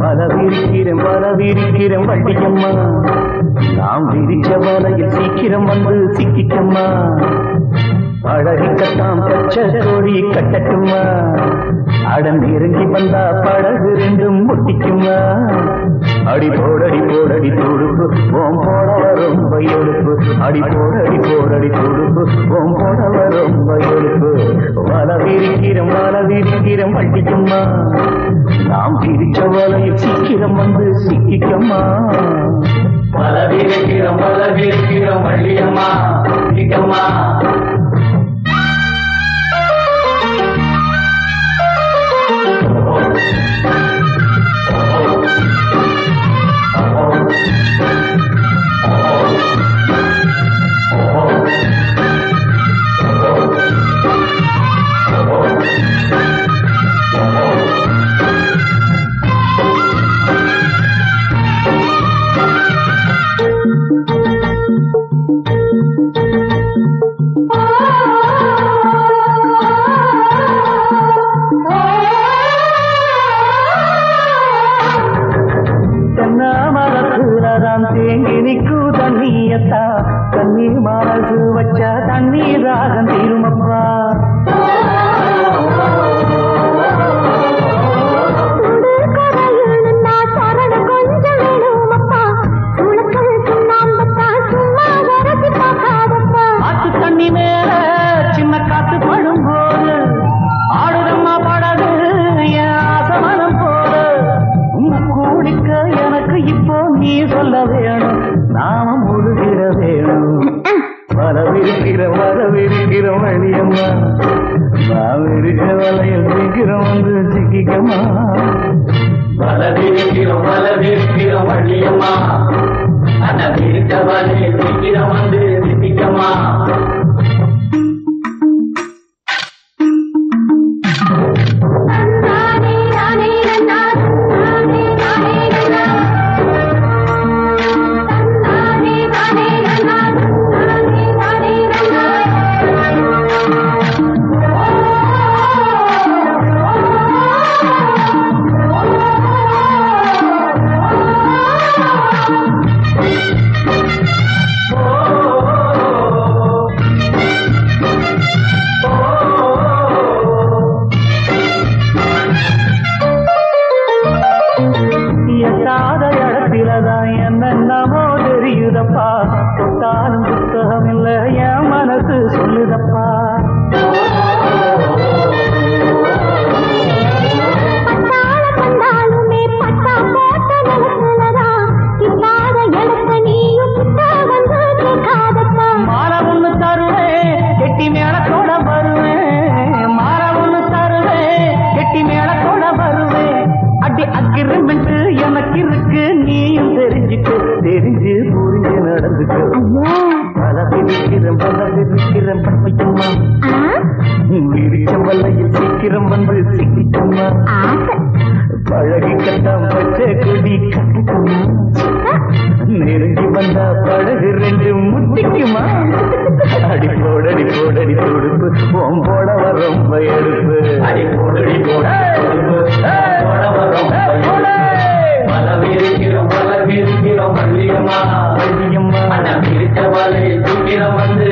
வலவிரிக்கிறேன் வலவிரிக்கிறேன் வள்ளியம்மா. நாம் விரிச்ச வலையில் சீக்கிரம் வந்து சிக்கிக்கம்மா. பழகிக்கட்டாம் பச்சை கோழி கட்டட்டுமா? அடன் இறங்கி வந்தா படகு ரெண்டும் முட்டிக்குமா? அடி போடடி போடடி துடுப்பு ஓம் போடவ ரொம்ப எழுப்பு அடி போடடி போடடி துடுப்பு ஓம் போடவ ரொம்ப எழுப்பு வல விரிக்கிறோம் வல விரிக்கிறோம் வள்ளிக்கம்மா நாம் பிரிச்ச வலையில் சீக்கிரம் வந்து சிக்கிக்கம்மா பல வீரக்கிறோம் பல வீரக்கிறோம் வள்ளியம்மா சிக்கம்மா மரத்துலதான் தேங்கி நிற்கும் தண்ணியத்தா தண்ணி மரசு வச்ச தண்ணீர் ராகம் சொல்ல வேணும். நாம முழுகிற வேணும். வரவிருக்கிற வரவிருக்கிற வழியம்மா நான் இருக்க வலையில் சீக்கிரம் வந்து சிக்கிக்கம்மா. பல வீரக்கிறோம் பல வீரக்கிறோம் வள்ளியம்மா அந்த வீட்ட வலையில் சீக்கிரம் வந்து சித்திக்கம்மா தெரிஞ்சு புரிஞ்சு நடந்துக்க பல பிரிக்கிறேன் பல பிரிக்கிறேன் பட்டையம்மா விரிச்ச வல்லையில் சீக்கிரம் வந்து சிக்கிக்கம்மா பழகி கட்டாம் பச்சை கொடி கட்டுக்குமா? நெருங்கி வந்தா படகு ரெண்டு முட்டிக்குமா அடி போடடி போடடி துடுப்பு ஓம் போட ரொம்ப எடுப்பு. அடி போடடி போட போட இடம் வந்து